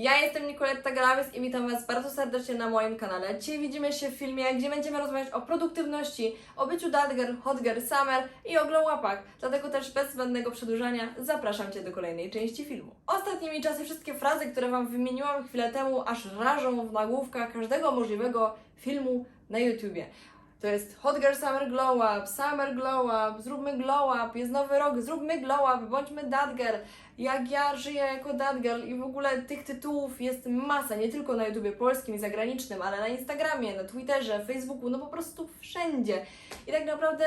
Ja jestem Nicoletta Galavis i witam Was bardzo serdecznie na moim kanale. Dzisiaj widzimy się w filmie, gdzie będziemy rozmawiać o produktywności, o byciu that girl, hot girl, summer i o glow upach. Dlatego też bez zbędnego przedłużania zapraszam Cię do kolejnej części filmu. Ostatnimi czasy wszystkie frazy, które Wam wymieniłam chwilę temu, aż rażą w nagłówkach każdego możliwego filmu na YouTubie. To jest Hot Girl Summer Glow Up, Summer Glow Up, zróbmy glow up, jest nowy rok, zróbmy glow up, bądźmy that girl. Jak ja żyję jako that girl i w ogóle tych tytułów jest masa, nie tylko na YouTubie polskim i zagranicznym, ale na Instagramie, na Twitterze, Facebooku, no po prostu wszędzie. I tak naprawdę,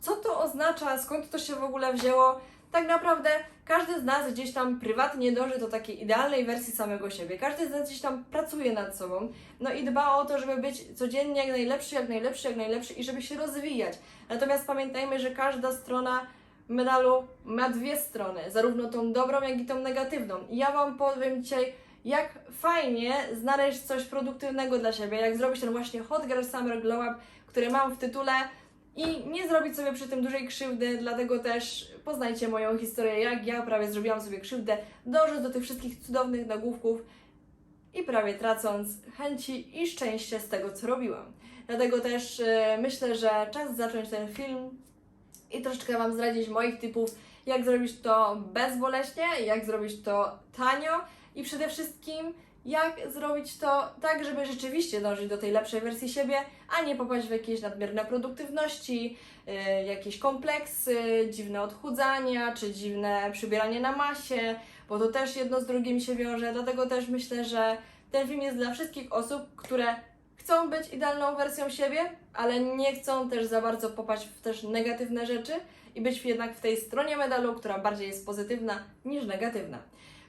co to oznacza, skąd to się w ogóle wzięło? Tak naprawdę każdy z nas gdzieś tam prywatnie dąży do takiej idealnej wersji samego siebie. Każdy z nas gdzieś tam pracuje nad sobą, no i dba o to, żeby być codziennie jak najlepszy, jak najlepszy, jak najlepszy i żeby się rozwijać. Natomiast pamiętajmy, że każda strona medalu ma dwie strony, zarówno tą dobrą, jak i tą negatywną. I ja Wam powiem dzisiaj, jak fajnie znaleźć coś produktywnego dla siebie, jak zrobić ten właśnie Hot Girl Summer Glow Up, który mam w tytule i nie zrobić sobie przy tym dużej krzywdy, dlatego też poznajcie moją historię, jak ja prawie zrobiłam sobie krzywdę, dążąc do tych wszystkich cudownych nagłówków i prawie tracąc chęci i szczęście z tego, co robiłam. Dlatego też e, myślę, że czas zacząć ten film i troszeczkę Wam zdradzić moich typów, jak zrobić to bezboleśnie, jak zrobić to tanio i przede wszystkim jak zrobić to tak, żeby rzeczywiście dążyć do tej lepszej wersji siebie, a nie popaść w jakieś nadmierne produktywności, yy, jakieś kompleksy, dziwne odchudzania, czy dziwne przybieranie na masie, bo to też jedno z drugim się wiąże. Dlatego też myślę, że ten film jest dla wszystkich osób, które chcą być idealną wersją siebie, ale nie chcą też za bardzo popaść w też negatywne rzeczy i być jednak w tej stronie medalu, która bardziej jest pozytywna niż negatywna.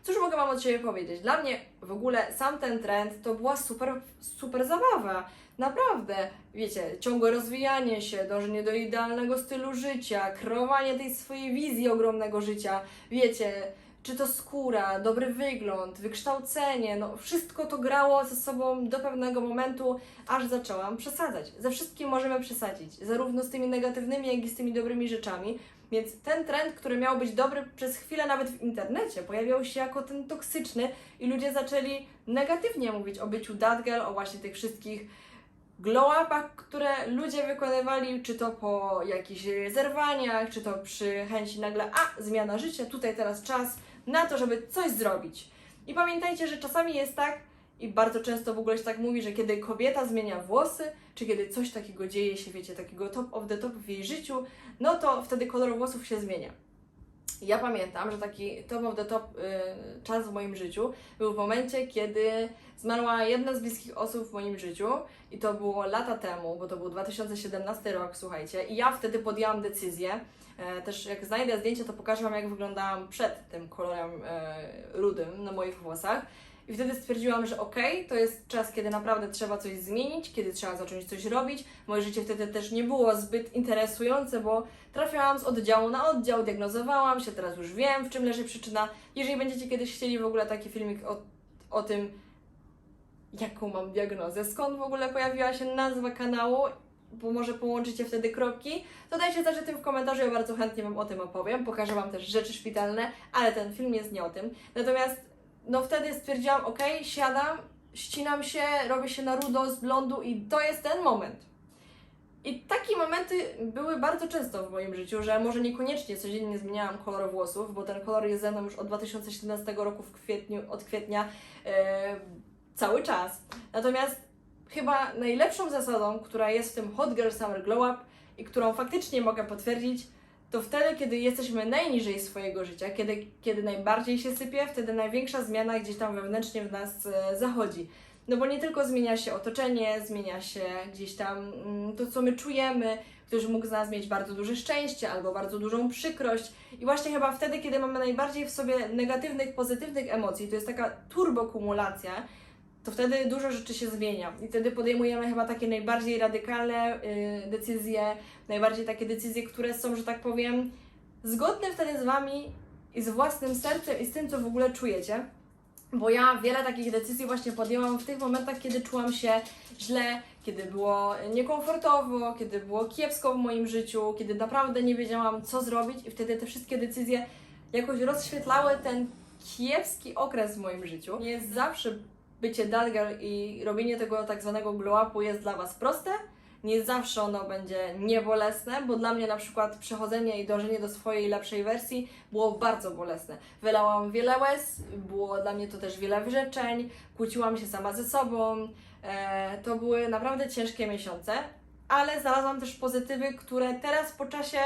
Cóż mogę Wam od siebie powiedzieć? Dla mnie w ogóle sam ten trend to była super, super zabawa. Naprawdę, wiecie, ciągłe rozwijanie się, dążenie do idealnego stylu życia, kreowanie tej swojej wizji ogromnego życia, wiecie, czy to skóra, dobry wygląd, wykształcenie, no wszystko to grało ze sobą do pewnego momentu, aż zaczęłam przesadzać. Ze wszystkim możemy przesadzić, zarówno z tymi negatywnymi, jak i z tymi dobrymi rzeczami. Więc ten trend, który miał być dobry przez chwilę nawet w internecie, pojawiał się jako ten toksyczny i ludzie zaczęli negatywnie mówić o byciu girl, o właśnie tych wszystkich glow upach, które ludzie wykonywali, czy to po jakichś zerwaniach, czy to przy chęci nagle, a zmiana życia, tutaj teraz czas na to, żeby coś zrobić. I pamiętajcie, że czasami jest tak, i bardzo często w ogóle się tak mówi, że kiedy kobieta zmienia włosy, czy kiedy coś takiego dzieje się, wiecie, takiego top of the top w jej życiu, no to wtedy kolor włosów się zmienia. Ja pamiętam, że taki top of the top y, czas w moim życiu był w momencie, kiedy zmarła jedna z bliskich osób w moim życiu i to było lata temu, bo to był 2017 rok, słuchajcie, i ja wtedy podjęłam decyzję, e, też jak znajdę zdjęcie, to pokażę Wam, jak wyglądałam przed tym kolorem e, rudym na moich włosach. I wtedy stwierdziłam, że okej, to jest czas, kiedy naprawdę trzeba coś zmienić, kiedy trzeba zacząć coś robić. Moje życie wtedy też nie było zbyt interesujące, bo trafiałam z oddziału na oddział, diagnozowałam się, teraz już wiem, w czym leży przyczyna. Jeżeli będziecie kiedyś chcieli w ogóle taki filmik o, o tym, jaką mam diagnozę, skąd w ogóle pojawiła się nazwa kanału, bo może połączycie wtedy kropki, to dajcie znać o tym w komentarzu, ja bardzo chętnie Wam o tym opowiem. Pokażę Wam też rzeczy szpitalne, ale ten film jest nie o tym. Natomiast no wtedy stwierdziłam, ok, siadam, ścinam się, robię się na rudo z blondu i to jest ten moment. I takie momenty były bardzo często w moim życiu, że może niekoniecznie codziennie zmieniałam kolor włosów, bo ten kolor jest ze mną już od 2017 roku w kwietniu, od kwietnia e, cały czas. Natomiast chyba najlepszą zasadą, która jest w tym Hot Girl Summer Glow Up i którą faktycznie mogę potwierdzić, to wtedy, kiedy jesteśmy najniżej swojego życia, kiedy, kiedy najbardziej się sypie, wtedy największa zmiana gdzieś tam wewnętrznie w nas e, zachodzi. No bo nie tylko zmienia się otoczenie, zmienia się gdzieś tam mm, to, co my czujemy. Ktoś mógł z nas mieć bardzo duże szczęście albo bardzo dużą przykrość. I właśnie chyba wtedy, kiedy mamy najbardziej w sobie negatywnych, pozytywnych emocji, to jest taka turbokumulacja, to wtedy dużo rzeczy się zmienia. I wtedy podejmujemy chyba takie najbardziej radykalne y, decyzje, najbardziej takie decyzje, które są, że tak powiem, zgodne wtedy z Wami i z własnym sercem i z tym, co w ogóle czujecie. Bo ja wiele takich decyzji właśnie podjęłam w tych momentach, kiedy czułam się źle, kiedy było niekomfortowo, kiedy było kiepsko w moim życiu, kiedy naprawdę nie wiedziałam, co zrobić, i wtedy te wszystkie decyzje jakoś rozświetlały ten kiepski okres w moim życiu. Nie zawsze bycie Dalgar i robienie tego tak zwanego glow-upu jest dla Was proste. Nie zawsze ono będzie niebolesne, bo dla mnie na przykład przechodzenie i dążenie do swojej lepszej wersji było bardzo bolesne. Wylałam wiele łez, było dla mnie to też wiele wyrzeczeń, kłóciłam się sama ze sobą. E, to były naprawdę ciężkie miesiące, ale znalazłam też pozytywy, które teraz po czasie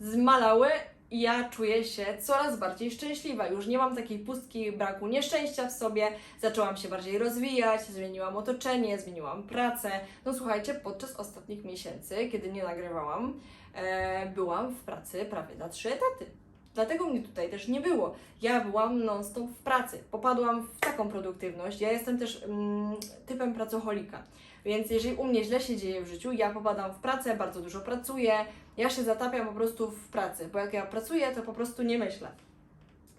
zmalały ja czuję się coraz bardziej szczęśliwa. Już nie mam takiej pustki, braku nieszczęścia w sobie. Zaczęłam się bardziej rozwijać, zmieniłam otoczenie, zmieniłam pracę. No słuchajcie, podczas ostatnich miesięcy, kiedy nie nagrywałam, e, byłam w pracy prawie na trzy etaty. Dlatego mnie tutaj też nie było. Ja byłam non-stop w pracy. Popadłam w taką produktywność. Ja jestem też mm, typem pracoholika. Więc jeżeli u mnie źle się dzieje w życiu, ja popadam w pracę, bardzo dużo pracuję, ja się zatapiam po prostu w pracy, bo jak ja pracuję, to po prostu nie myślę.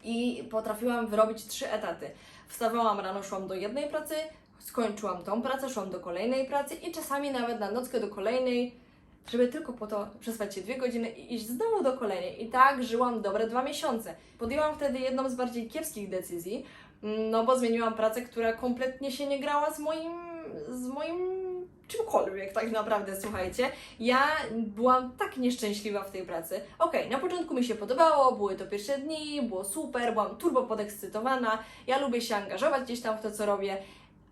I potrafiłam wyrobić trzy etaty. Wstawałam rano, szłam do jednej pracy, skończyłam tą pracę, szłam do kolejnej pracy i czasami nawet na nockę do kolejnej, żeby tylko po to przespać się dwie godziny i iść znowu do kolejnej. I tak żyłam dobre dwa miesiące. Podjęłam wtedy jedną z bardziej kiepskich decyzji, mm, no bo zmieniłam pracę, która kompletnie się nie grała z moim, z moim czymkolwiek tak naprawdę, słuchajcie. Ja byłam tak nieszczęśliwa w tej pracy. Okej, na początku mi się podobało, były to pierwsze dni, było super, byłam turbo podekscytowana, ja lubię się angażować gdzieś tam w to, co robię,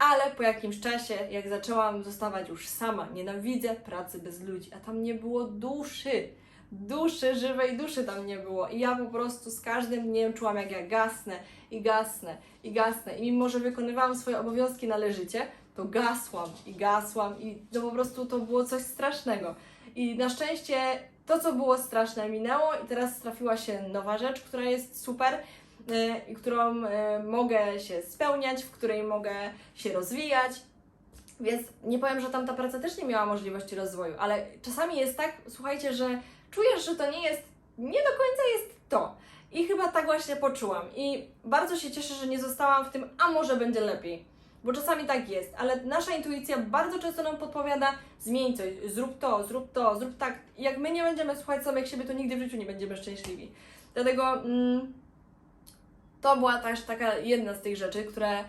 ale po jakimś czasie, jak zaczęłam zostawać już sama, nienawidzę pracy bez ludzi, a tam nie było duszy. Duszy, żywej duszy tam nie było. I ja po prostu z każdym dniem czułam, jak ja gasnę i gasnę i gasnę. I mimo, że wykonywałam swoje obowiązki należycie, to gasłam i gasłam i to po prostu to było coś strasznego. I na szczęście to, co było straszne, minęło i teraz trafiła się nowa rzecz, która jest super i którą yy, mogę się spełniać, w której mogę się rozwijać. Więc nie powiem, że tam ta praca też nie miała możliwości rozwoju, ale czasami jest tak, słuchajcie, że czujesz, że to nie jest, nie do końca jest to. I chyba tak właśnie poczułam. I bardzo się cieszę, że nie zostałam w tym, a może będzie lepiej. Bo czasami tak jest, ale nasza intuicja bardzo często nam podpowiada: zmień coś, zrób to, zrób to, zrób tak. Jak my nie będziemy słuchać samych siebie, to nigdy w życiu nie będziemy szczęśliwi. Dlatego mm, to była też taka jedna z tych rzeczy, które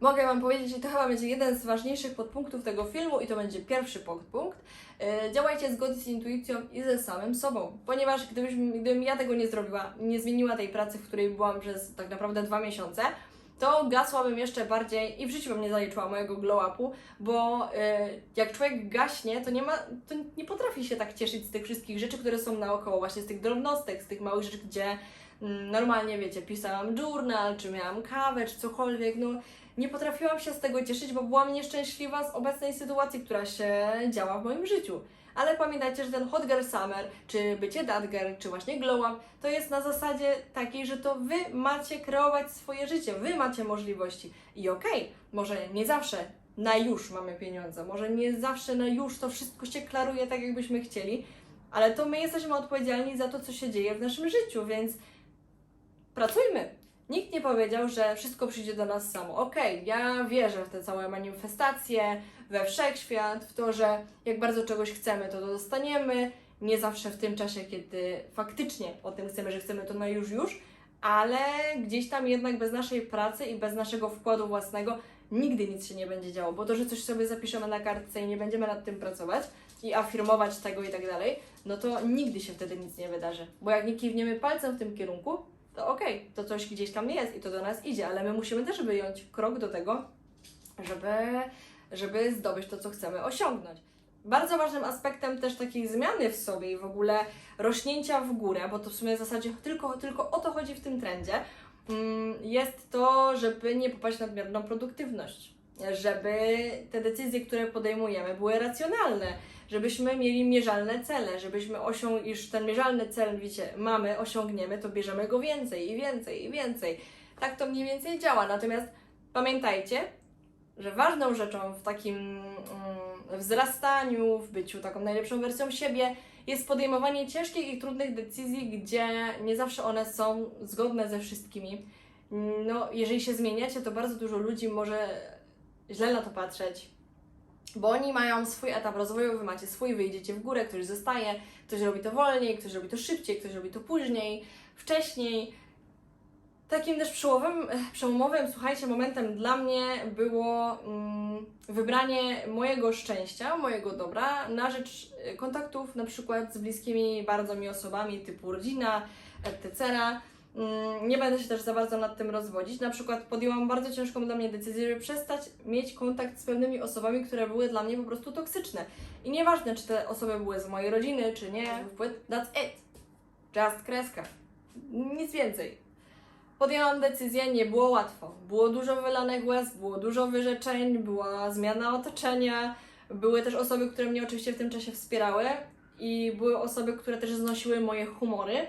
mogę Wam powiedzieć, i to chyba będzie jeden z ważniejszych podpunktów tego filmu, i to będzie pierwszy podpunkt. Yy, działajcie zgodnie z intuicją i ze samym sobą, ponieważ gdybym ja tego nie zrobiła, nie zmieniła tej pracy, w której byłam przez tak naprawdę dwa miesiące, to gasłabym jeszcze bardziej i w życiu bym nie zaliczyła mojego glow-upu, bo y, jak człowiek gaśnie, to nie ma, to nie potrafi się tak cieszyć z tych wszystkich rzeczy, które są naokoło, właśnie z tych drobnostek, z tych małych rzeczy, gdzie normalnie, wiecie, pisałam journal, czy miałam kawę, czy cokolwiek, no nie potrafiłam się z tego cieszyć, bo byłam nieszczęśliwa z obecnej sytuacji, która się działa w moim życiu. Ale pamiętajcie, że ten Hot Girl Summer, czy bycie That Girl, czy właśnie Glow Up, to jest na zasadzie takiej, że to Wy macie kreować swoje życie, Wy macie możliwości. I okej, może nie zawsze na już mamy pieniądze, może nie zawsze na już to wszystko się klaruje tak, jakbyśmy chcieli, ale to my jesteśmy odpowiedzialni za to, co się dzieje w naszym życiu, więc pracujmy. Nikt nie powiedział, że wszystko przyjdzie do nas samo. Okej, ja wierzę w te całe manifestacje, we wszechświat, w to, że jak bardzo czegoś chcemy, to to dostaniemy. Nie zawsze w tym czasie, kiedy faktycznie o tym chcemy, że chcemy to na już już, ale gdzieś tam jednak bez naszej pracy i bez naszego wkładu własnego nigdy nic się nie będzie działo, bo to, że coś sobie zapiszemy na kartce i nie będziemy nad tym pracować i afirmować tego i tak dalej, no to nigdy się wtedy nic nie wydarzy. Bo jak nie kiwniemy palcem w tym kierunku, to okej, to coś gdzieś tam jest i to do nas idzie, ale my musimy też wyjąć krok do tego, żeby, żeby zdobyć to, co chcemy osiągnąć. Bardzo ważnym aspektem też takiej zmiany w sobie i w ogóle rośnięcia w górę, bo to w sumie w zasadzie tylko, tylko o to chodzi w tym trendzie, mm, jest to, żeby nie popaść w nadmierną produktywność. Żeby te decyzje, które podejmujemy, były racjonalne, żebyśmy mieli mierzalne cele, żebyśmy osiągnęli, iż ten mierzalny cel, wiecie, mamy, osiągniemy, to bierzemy go więcej i więcej i więcej. Tak to mniej więcej działa. Natomiast pamiętajcie, że ważną rzeczą w takim mm, wzrastaniu, w byciu taką najlepszą wersją siebie jest podejmowanie ciężkich i trudnych decyzji, gdzie nie zawsze one są zgodne ze wszystkimi. No, jeżeli się zmieniacie, to bardzo dużo ludzi może źle na to patrzeć, bo oni mają swój etap rozwoju, wy macie swój, wyjdziecie w górę, ktoś zostaje, ktoś robi to wolniej, ktoś robi to szybciej, ktoś robi to później, wcześniej. Takim też przełomowym, przełomowym, słuchajcie, momentem dla mnie było mm, wybranie mojego szczęścia, mojego dobra na rzecz y, kontaktów na przykład z bliskimi bardzo mi osobami typu rodzina, etc. Mm, Nie będę się też za bardzo nad tym rozwodzić. Na przykład podjęłam bardzo ciężką dla mnie decyzję, żeby przestać mieć kontakt z pewnymi osobami, które były dla mnie po prostu toksyczne. I nieważne, czy te osoby były z mojej rodziny, czy nie, that's it. Just kreska. Nic więcej. Podjęłam decyzję, nie było łatwo. Było dużo wylanych łez, było dużo wyrzeczeń, była zmiana otoczenia. Były też osoby, które mnie oczywiście w tym czasie wspierały i były osoby, które też znosiły moje humory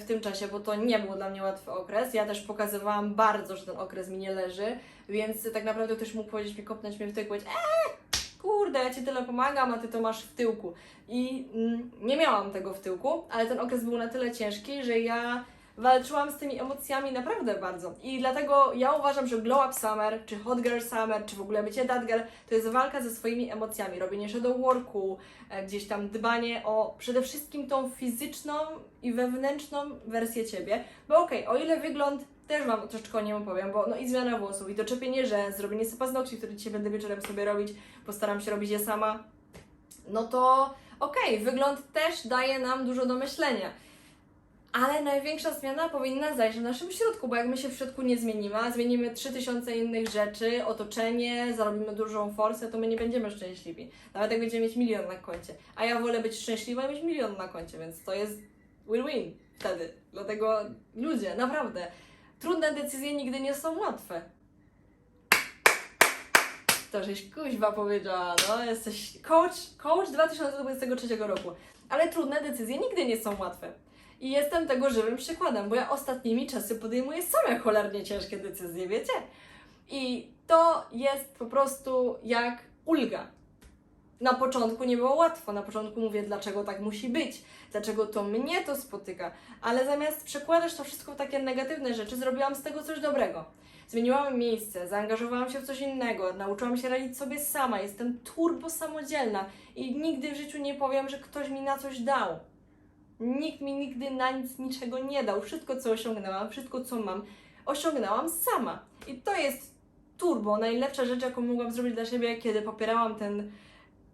w tym czasie, bo to nie był dla mnie łatwy okres. Ja też pokazywałam bardzo, że ten okres mi nie leży, więc tak naprawdę ktoś mógł powiedzieć mi, kopnąć mnie w tył powiedzieć eee, kurde, ja Ci tyle pomagam, a Ty to masz w tyłku. I mm, nie miałam tego w tyłku, ale ten okres był na tyle ciężki, że ja walczyłam z tymi emocjami naprawdę bardzo. I dlatego ja uważam, że Glow Up Summer, czy Hot Girl Summer, czy w ogóle bycie That Girl, to jest walka ze swoimi emocjami, robienie shadow worku, e, gdzieś tam dbanie o przede wszystkim tą fizyczną i wewnętrzną wersję Ciebie. Bo okej, o ile wygląd też Wam troszeczkę o nim opowiem, bo no i zmiana włosów, i doczepienie rzęs, zrobienie sobie paznokci, które dzisiaj będę wieczorem sobie robić, postaram się robić je sama, no to okej, wygląd też daje nam dużo do myślenia. Ale największa zmiana powinna zajść w naszym środku, bo jak my się w środku nie zmienimy, a zmienimy 3000 innych rzeczy, otoczenie, zarobimy dużą forsę, to my nie będziemy szczęśliwi. Nawet jak będziemy mieć milion na koncie. A ja wolę być szczęśliwa i mieć milion na koncie, więc to jest win-win wtedy. Dlatego ludzie, naprawdę, trudne decyzje nigdy nie są łatwe. To żeś kuźwa powiedziała, no jesteś coach, coach 2023 roku. Ale trudne decyzje nigdy nie są łatwe. I jestem tego żywym przykładem, bo ja ostatnimi czasy podejmuję same cholernie ciężkie decyzje, wiecie? I to jest po prostu jak ulga. Na początku nie było łatwo, na początku mówię, dlaczego tak musi być, dlaczego to mnie to spotyka, ale zamiast przekładać to wszystko w takie negatywne rzeczy, zrobiłam z tego coś dobrego. Zmieniłam miejsce, zaangażowałam się w coś innego, nauczyłam się radzić sobie sama, jestem turbo samodzielna i nigdy w życiu nie powiem, że ktoś mi na coś dał. Nikt mi nigdy na nic niczego nie dał. Wszystko, co osiągnęłam, wszystko, co mam, osiągnęłam sama. I to jest turbo, najlepsza rzecz, jaką mogłam zrobić dla siebie, kiedy popierałam ten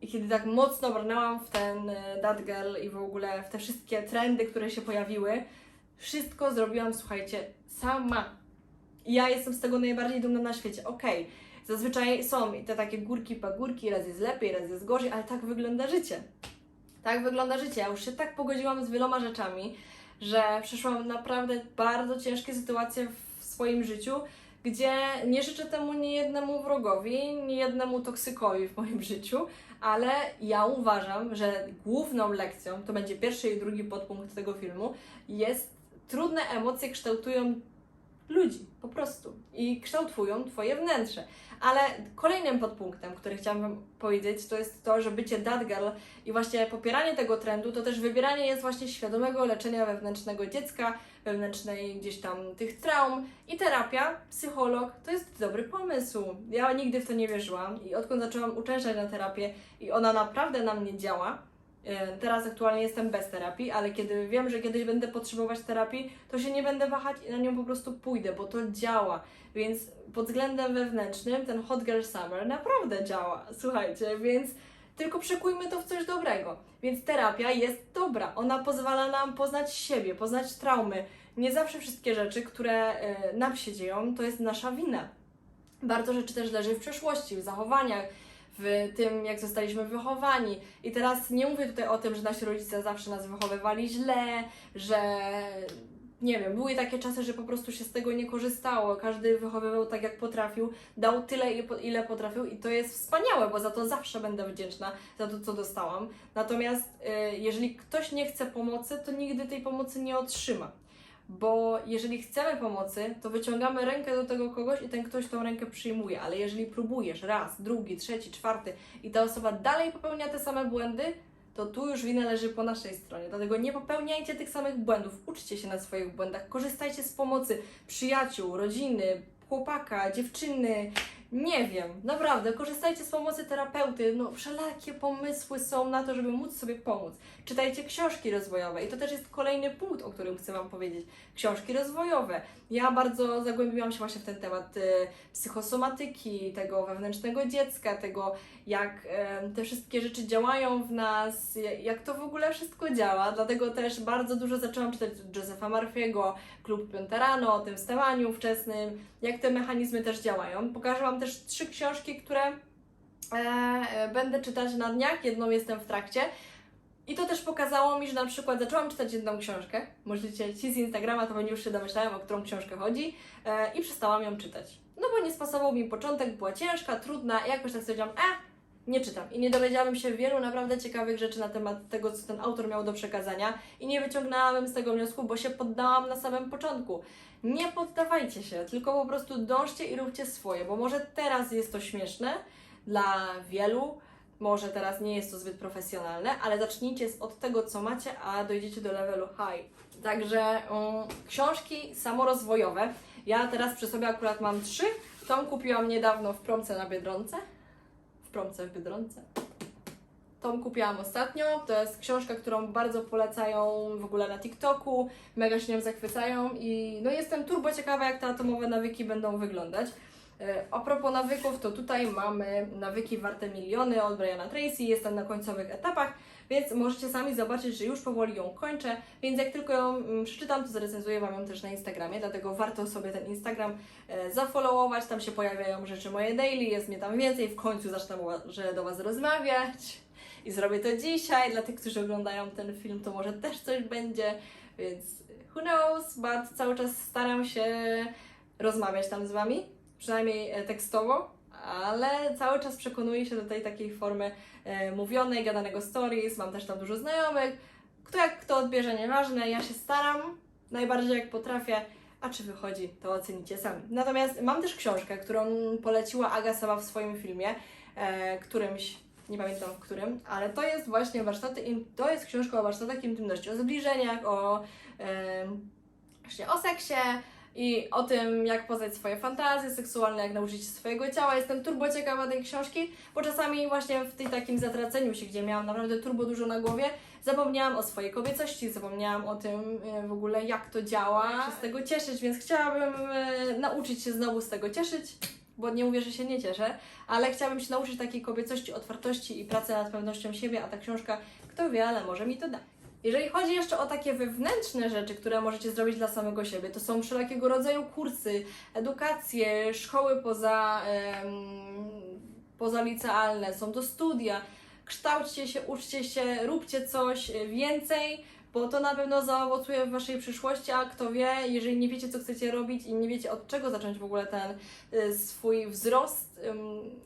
i kiedy tak mocno brnęłam w ten e, That Girl i w ogóle w te wszystkie trendy, które się pojawiły, wszystko zrobiłam, słuchajcie, sama. I ja jestem z tego najbardziej dumna na świecie. Okej, zazwyczaj są te takie górki, pagórki, raz jest lepiej, raz jest gorzej, ale tak wygląda życie. Tak wygląda życie. Ja już się tak pogodziłam z wieloma rzeczami, że przeszłam naprawdę bardzo ciężkie sytuacje w swoim życiu, gdzie nie życzę temu nie jednemu wrogowi, nie jednemu toksykowi w moim życiu, ale ja uważam, że główną lekcją, to będzie pierwszy i drugi podpunkt tego filmu, jest trudne emocje kształtują ludzi, po prostu. I kształtują Twoje wnętrze. Ale kolejnym podpunktem, który chciałam Wam powiedzieć, to jest to, że bycie that girl i właśnie popieranie tego trendu, to też wybieranie jest właśnie świadomego leczenia wewnętrznego dziecka, wewnętrznej gdzieś tam tych traum i terapia, psycholog, to jest dobry pomysł. Ja nigdy w to nie wierzyłam i odkąd zaczęłam uczęszczać na terapię i ona naprawdę na mnie działa, Teraz aktualnie jestem bez terapii, ale kiedy wiem, że kiedyś będę potrzebować terapii, to się nie będę wahać i na nią po prostu pójdę, bo to działa. Więc pod względem wewnętrznym ten Hot Girl Summer naprawdę działa. Słuchajcie, więc tylko przekujmy to w coś dobrego. Więc terapia jest dobra. Ona pozwala nam poznać siebie, poznać traumy. Nie zawsze wszystkie rzeczy, które e, nam się dzieją, to jest nasza wina. Bardzo rzeczy też leży w przeszłości, w zachowaniach, w tym, jak zostaliśmy wychowani. I teraz nie mówię tutaj o tym, że nasi rodzice zawsze nas wychowywali źle, że nie wiem, były takie czasy, że po prostu się z tego nie korzystało. Każdy wychowywał tak, jak potrafił, dał tyle, ile potrafił, i to jest wspaniałe, bo za to zawsze będę wdzięczna za to, co dostałam. Natomiast y, jeżeli ktoś nie chce pomocy, to nigdy tej pomocy nie otrzyma. Bo jeżeli chcemy pomocy, to wyciągamy rękę do tego kogoś i ten ktoś tą rękę przyjmuje, ale jeżeli próbujesz raz, drugi, trzeci, czwarty i ta osoba dalej popełnia te same błędy, to tu już wina leży po naszej stronie. Dlatego nie popełniajcie tych samych błędów, uczcie się na swoich błędach, korzystajcie z pomocy przyjaciół, rodziny, chłopaka, dziewczyny, Nie wiem, naprawdę, korzystajcie z pomocy terapeuty. No, wszelakie pomysły są na to, żeby móc sobie pomóc. Czytajcie książki rozwojowe i to też jest kolejny punkt, o którym chcę Wam powiedzieć. Książki rozwojowe. Ja bardzo zagłębiłam się właśnie w ten temat y, psychosomatyki, tego wewnętrznego dziecka, tego jak em, te wszystkie rzeczy działają w nas, jak- to w ogóle wszystko działa. Dlatego też bardzo dużo zaczęłam czytać Josepha Murphy'ego, Klub Piąte Rano, o tym wstawaniu wczesnym, jak te mechanizmy też działają. Pokażę Wam też trzy książki, które e, e, będę czytać na dniach. Jedną jestem w trakcie. I to też pokazało mi, że na przykład zaczęłam czytać jedną książkę. Możecie ci z Instagrama to pewnie już się domyślają, o którą książkę chodzi. E, I przestałam ją czytać. No bo nie spasował mi początek, była ciężka, trudna, i jakoś tak stwierdziłam, e, nie czytam. I nie dowiedziałabym się wielu naprawdę ciekawych rzeczy na temat tego, co ten autor miał do przekazania. I nie wyciągnęłabym z tego wniosku, bo się poddałam na samym początku. Nie poddawajcie się, tylko po prostu dążcie i róbcie swoje, bo może teraz jest to śmieszne dla wielu, może teraz nie jest to zbyt profesjonalne, ale zacznijcie od tego, co macie, a dojdziecie do levelu high. Także um, książki samorozwojowe. Ja teraz przy sobie akurat mam trzy. Tą kupiłam niedawno w promce na Biedronce. Promce w Biedronce. Kupiłam ostatnio. To jest książka, którą bardzo polecają w ogóle na TikToku. Mega się nią zachwycają i no jestem turbo ciekawa, jak te atomowe nawyki będą wyglądać. E, A propos nawyków, to tutaj mamy nawyki warte miliony od Briana Tracy. Jestem na końcowych etapach, więc możecie sami zobaczyć, że już powoli ją kończę. Więc jak tylko ją mm, przeczytam, to zarecenzuję Wam ją też na Instagramie, dlatego warto sobie ten Instagram e, zafollowować. Tam się pojawiają rzeczy moje daily, jest mnie tam więcej. W końcu zacznę że do Was rozmawiać. I zrobię to dzisiaj. Dla tych, którzy oglądają ten film, to może też coś będzie, więc who knows, but cały czas staram się rozmawiać tam z Wami, przynajmniej e, tekstowo, ale cały czas przekonuję się do tej takiej formy e, mówionej, gadanego stories. Mam też tam dużo znajomych. Kto jak kto odbierze, nieważne. Ja się staram najbardziej jak potrafię. A czy wychodzi, to ocenicie sami. Natomiast mam też książkę, którą poleciła Aga sama w swoim filmie, e, którymś, nie pamiętam w którym, ale to jest właśnie warsztaty, to jest książka o warsztatach intymności, o zbliżeniach, o, e, właśnie o seksie, i o tym, jak poznać swoje fantazje seksualne, jak nauczyć się swojego ciała. Jestem turbo ciekawa tej książki, bo czasami właśnie w tym takim zatraceniu się, gdzie miałam naprawdę turbo dużo na głowie, zapomniałam o swojej kobiecości, zapomniałam o tym e, w ogóle, jak to działa, jak się z tego cieszyć, więc chciałabym e, nauczyć się znowu z tego cieszyć. Bo nie mówię, że się nie cieszę, ale chciałabym się nauczyć takiej kobiecości, otwartości i pracy nad pewnością siebie, a ta książka, kto wie, ale może mi to da. Jeżeli chodzi jeszcze o takie wewnętrzne rzeczy, które możecie zrobić dla samego siebie, to są wszelkiego rodzaju kursy, edukacje, szkoły poza, em, pozalicealne, są to studia. Kształćcie się, uczcie się, róbcie coś więcej, bo to na pewno zaowocuje w Waszej przyszłości, a kto wie, jeżeli nie wiecie, co chcecie robić i nie wiecie, od czego zacząć w ogóle ten y, swój wzrost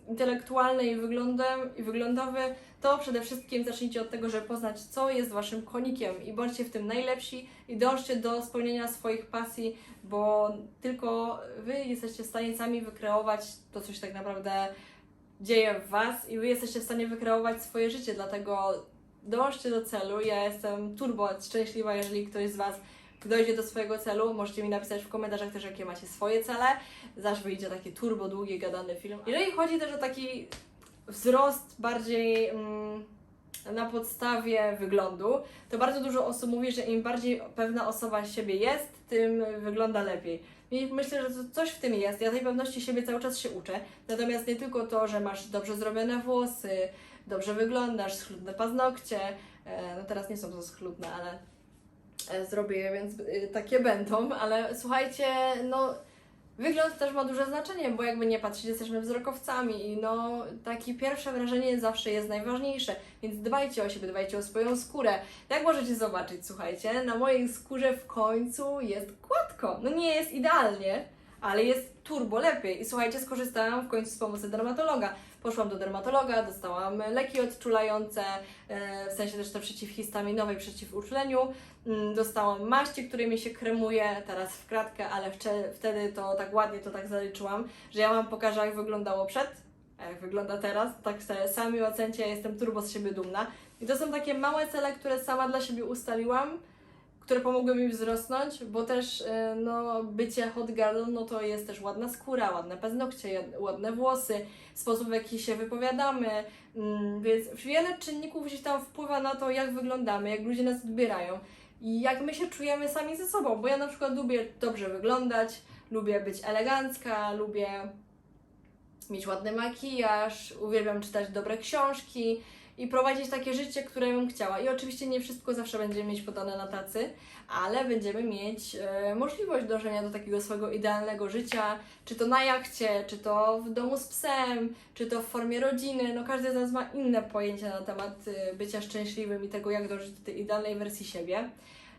intelektualny i, wyglądem, i wyglądowy, to przede wszystkim zacznijcie od tego, żeby poznać, co jest Waszym konikiem. I bądźcie w tym najlepsi i dążcie do spełnienia swoich pasji, bo tylko Wy jesteście w stanie sami wykreować to, co się tak naprawdę dzieje w Was i Wy jesteście w stanie wykreować swoje życie, dlatego dążcie do celu. Ja jestem turbo szczęśliwa, jeżeli ktoś z Was dojdzie do swojego celu. Możecie mi napisać w komentarzach też, jakie macie swoje cele. Zaś wyjdzie taki turbo długi, gadany film. Jeżeli chodzi też o taki wzrost bardziej mm, na podstawie wyglądu, to bardzo dużo osób mówi, że im bardziej pewna osoba siebie jest, tym wygląda lepiej. I myślę, że coś w tym jest. Ja tej pewności siebie cały czas się uczę. Natomiast nie tylko to, że masz dobrze zrobione włosy, dobrze wyglądasz, schludne paznokcie. E, no teraz nie są to schludne, ale e, zrobię je, więc y, takie będą. Ale słuchajcie, no Wygląd też ma duże znaczenie, bo jakby nie patrzeć, jesteśmy wzrokowcami i no takie pierwsze wrażenie zawsze jest najważniejsze, więc dbajcie o siebie, dbajcie o swoją skórę. Jak możecie zobaczyć, słuchajcie, na mojej skórze w końcu jest gładko. No nie jest idealnie, ale jest turbo lepiej. I słuchajcie, skorzystałam w końcu z pomocy dermatologa. Poszłam do dermatologa, dostałam leki odczulające, e, w sensie też te przeciwhistaminowe i przeciw uczuleniu. Mm, Dostałam maści, którymi się kremuje, teraz w kratkę, ale wtedy to tak ładnie to tak zaliczyłam, że ja Wam pokażę jak wyglądało przed, a jak wygląda teraz, tak sami ocencie, ja jestem turbo z siebie dumna. I to są takie małe cele, które sama dla siebie ustaliłam, które pomogły mi wzrosnąć, bo też e, no, bycie hot girl, no to jest też ładna skóra, ładne paznokcie, ładne włosy, sposób w jaki się wypowiadamy, mm, więc wiele czynników gdzieś tam wpływa na to, jak wyglądamy, jak ludzie nas odbierają i jak my się czujemy sami ze sobą, bo ja na przykład lubię dobrze wyglądać, lubię być elegancka, lubię mieć ładny makijaż, uwielbiam czytać dobre książki i prowadzić takie życie, które bym chciała. I oczywiście nie wszystko zawsze będziemy mieć podane na tacy, ale będziemy mieć e, możliwość dążenia do takiego swojego idealnego życia, czy to na jachcie, czy to w domu z psem, czy to w formie rodziny. No każdy z nas ma inne pojęcie na temat e, bycia szczęśliwym i tego, jak dążyć do tej idealnej wersji siebie.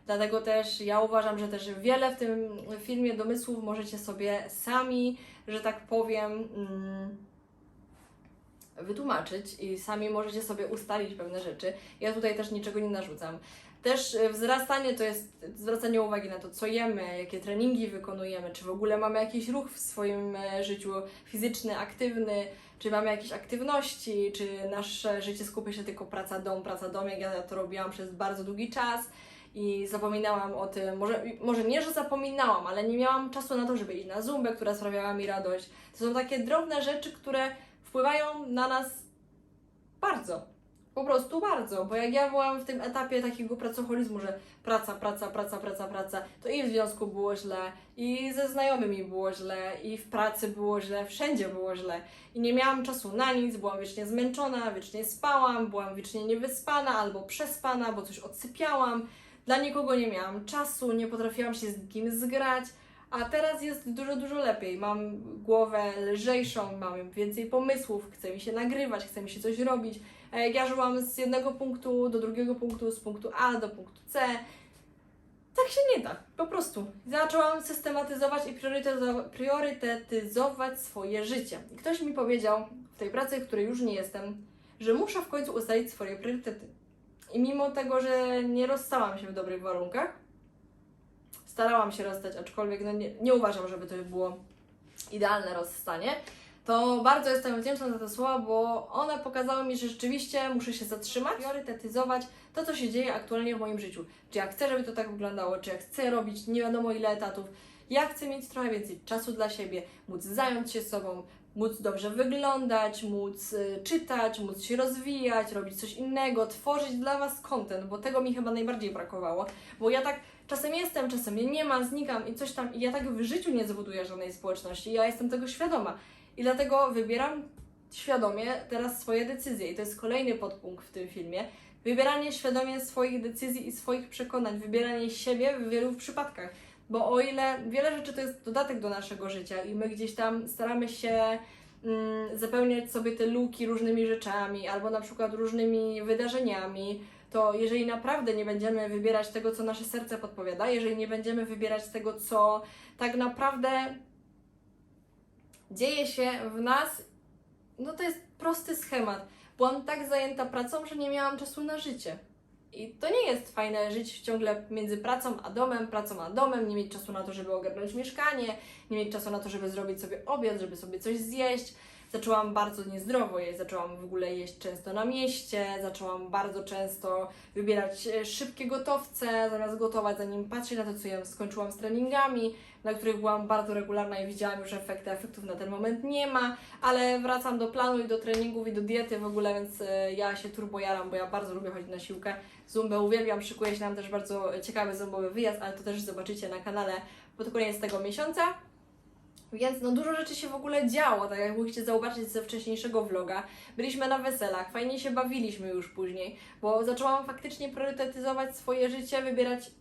Dlatego też ja uważam, że też wiele w tym filmie domysłów możecie sobie sami, że tak powiem, mm, wytłumaczyć i sami możecie sobie ustalić pewne rzeczy. Ja tutaj też niczego nie narzucam. Też y, wzrastanie to jest zwracanie uwagi na to, co jemy, jakie treningi wykonujemy, czy w ogóle mamy jakiś ruch w swoim e, życiu fizyczny, aktywny, czy mamy jakieś aktywności, czy nasze życie skupia się tylko praca, dom, praca, dom, jak ja to robiłam przez bardzo długi czas i zapominałam o tym, może, może nie, że zapominałam, ale nie miałam czasu na to, żeby iść na zumbę, która sprawiała mi radość. To są takie drobne rzeczy, które wpływają na nas bardzo. Po prostu bardzo, bo jak ja byłam w tym etapie takiego pracoholizmu, że praca, praca, praca, praca, praca, to i w związku było źle, i ze znajomymi było źle, i w pracy było źle, wszędzie było źle. I nie miałam czasu na nic, byłam wiecznie zmęczona, wiecznie spałam, byłam wiecznie niewyspana albo przespana, bo coś odsypiałam. Dla nikogo nie miałam czasu, nie potrafiłam się z nikim zgrać, a teraz jest dużo, dużo lepiej. Mam głowę lżejszą, mam więcej pomysłów, chce mi się nagrywać, chce mi się coś robić. Jak ja żyłam z jednego punktu do drugiego punktu, z punktu A do punktu C, tak się nie da, po prostu. Zaczęłam systematyzować i priorytetyzo- priorytetyzować swoje życie. I ktoś mi powiedział w tej pracy, w której już nie jestem, że muszę w końcu ustalić swoje priorytety. I mimo tego, że nie rozstałam się w dobrych warunkach, starałam się rozstać, aczkolwiek no nie, nie uważam, żeby to było idealne rozstanie, to bardzo jestem wdzięczna za te słowa, bo one pokazały mi, że rzeczywiście muszę się zatrzymać, priorytetyzować to, co się dzieje aktualnie w moim życiu. Czy ja chcę, żeby to tak wyglądało, czy ja chcę robić nie wiadomo ile etatów, ja chcę mieć trochę więcej czasu dla siebie, móc zająć się sobą, móc dobrze wyglądać, móc y, czytać, móc się rozwijać, robić coś innego, tworzyć dla Was content, bo tego mi chyba najbardziej brakowało, bo ja tak czasem jestem, czasem mnie nie ma, znikam i coś tam i ja tak w życiu nie zbuduję żadnej społeczności, ja jestem tego świadoma i dlatego wybieram świadomie teraz swoje decyzje i to jest kolejny podpunkt w tym filmie, wybieranie świadomie swoich decyzji i swoich przekonań, wybieranie siebie w wielu przypadkach. Bo o ile wiele rzeczy to jest dodatek do naszego życia i my gdzieś tam staramy się mm, zapełniać sobie te luki różnymi rzeczami albo na przykład różnymi wydarzeniami, to jeżeli naprawdę nie będziemy wybierać tego, co nasze serce podpowiada, jeżeli nie będziemy wybierać tego, co tak naprawdę dzieje się w nas, no to jest prosty schemat. Byłam tak zajęta pracą, że nie miałam czasu na życie. I to nie jest fajne żyć ciągle między pracą a domem, pracą a domem, nie mieć czasu na to, żeby ogarnąć mieszkanie, nie mieć czasu na to, żeby zrobić sobie obiad, żeby sobie coś zjeść. Zaczęłam bardzo niezdrowo jeść, zaczęłam w ogóle jeść często na mieście, zaczęłam bardzo często wybierać e, szybkie gotowce, zamiast gotować, zanim patrzeć na to, co jem. Skończyłam z treningami, na których byłam bardzo regularna i widziałam już efekty, efektów na ten moment nie ma, ale wracam do planu i do treningów i do diety w ogóle, więc e, ja się turbo jaram, bo ja bardzo lubię chodzić na siłkę. Zumbę uwielbiam, szykuje się nam też bardzo ciekawy zumbowy wyjazd, ale to też zobaczycie na kanale pod koniec tego miesiąca. Więc no dużo rzeczy się w ogóle działo, tak jak mogliście zauważyć ze wcześniejszego vloga. Byliśmy na weselach, fajnie się bawiliśmy już później, bo zaczęłam faktycznie priorytetyzować swoje życie, wybierać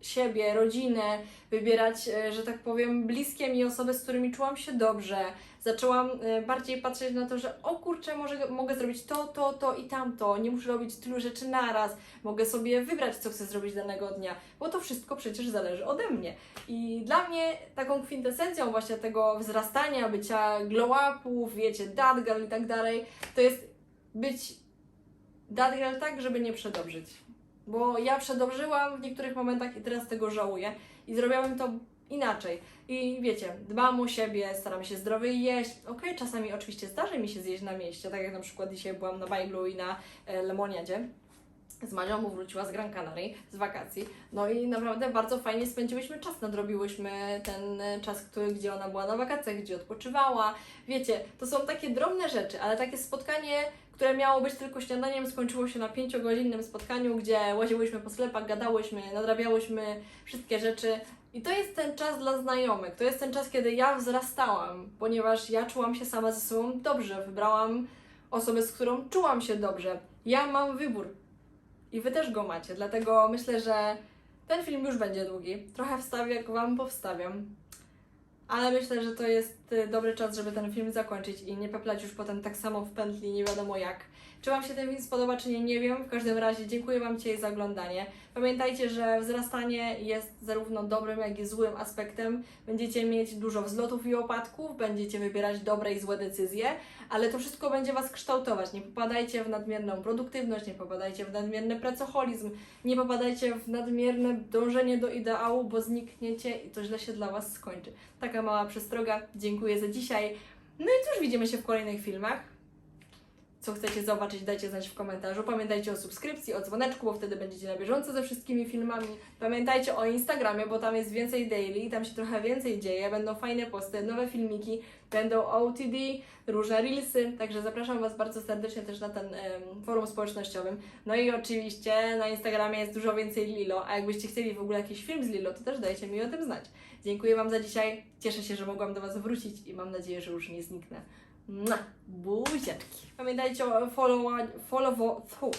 siebie, rodzinę, wybierać, e, że tak powiem, bliskie mi osoby, z którymi czułam się dobrze. Zaczęłam e, bardziej patrzeć na to, że o kurczę, może, mogę zrobić to, to, to i tamto, nie muszę robić tylu rzeczy naraz, mogę sobie wybrać, co chcę zrobić danego dnia, bo to wszystko przecież zależy ode mnie. I dla mnie taką kwintesencją właśnie tego wzrastania, bycia glow upów, wiecie, dad girl i tak dalej, to jest być dad girl tak, żeby nie przedobrzyć. Bo ja przedobrzyłam w niektórych momentach i teraz tego żałuję i zrobiłabym to inaczej. I wiecie, dbam o siebie, staram się zdrowiej jeść. Okej, czasami oczywiście zdarzy mi się zjeść na mieście, tak jak na przykład dzisiaj byłam na bajglu i na e, lemoniadzie. Z Mazią, bo wróciła z Gran Canaria z wakacji. No i naprawdę bardzo fajnie spędziłyśmy czas, nadrobiłyśmy ten e, czas, który, gdzie ona była na wakacjach, gdzie odpoczywała. Wiecie, to są takie drobne rzeczy, ale takie spotkanie, które miało być tylko śniadaniem, skończyło się na pięciogodzinnym spotkaniu, gdzie łaziłyśmy po sklepach, gadałyśmy, nadrabiałyśmy wszystkie rzeczy. I to jest ten czas dla znajomych. To jest ten czas, kiedy ja wzrastałam, ponieważ ja czułam się sama ze sobą dobrze. Wybrałam osobę, z którą czułam się dobrze. Ja mam wybór. I wy też go macie. Dlatego myślę, że ten film już będzie długi. Trochę wstawię, jak wam powstawiam. Ale myślę, że to jest y, dobry czas, żeby ten film zakończyć i nie peplać już potem tak samo w pętli, nie wiadomo jak. Czy Wam się ten film spodoba, czy nie, nie wiem. W każdym razie dziękuję Wam dzisiaj za oglądanie. Pamiętajcie, że wzrastanie jest zarówno dobrym, jak i złym aspektem. Będziecie mieć dużo wzlotów i opadków, będziecie wybierać dobre i złe decyzje, ale to wszystko będzie Was kształtować. Nie popadajcie w nadmierną produktywność, nie popadajcie w nadmierny pracoholizm, nie popadajcie w nadmierne dążenie do ideału, bo znikniecie i to źle się dla Was skończy. Taka mała przestroga. Dziękuję za dzisiaj. No i cóż, widzimy się w kolejnych filmach. Co chcecie zobaczyć, dajcie znać w komentarzu. Pamiętajcie o subskrypcji, o dzwoneczku, bo wtedy będziecie na bieżąco ze wszystkimi filmami. Pamiętajcie o Instagramie, bo tam jest więcej daily i tam się trochę więcej dzieje. Będą fajne posty, nowe filmiki, będą OTD, różne reelsy. Także zapraszam Was bardzo serdecznie też na ten em, forum społecznościowym. No i oczywiście na Instagramie jest dużo więcej Lilo, a jakbyście chcieli w ogóle jakiś film z Lilo, to też dajcie mi o tym znać. Dziękuję Wam za dzisiaj. Cieszę się, że mogłam do Was wrócić i mam nadzieję, że już nie zniknę. Buziaczki. Pamiętajcie o followa- follow... Follow...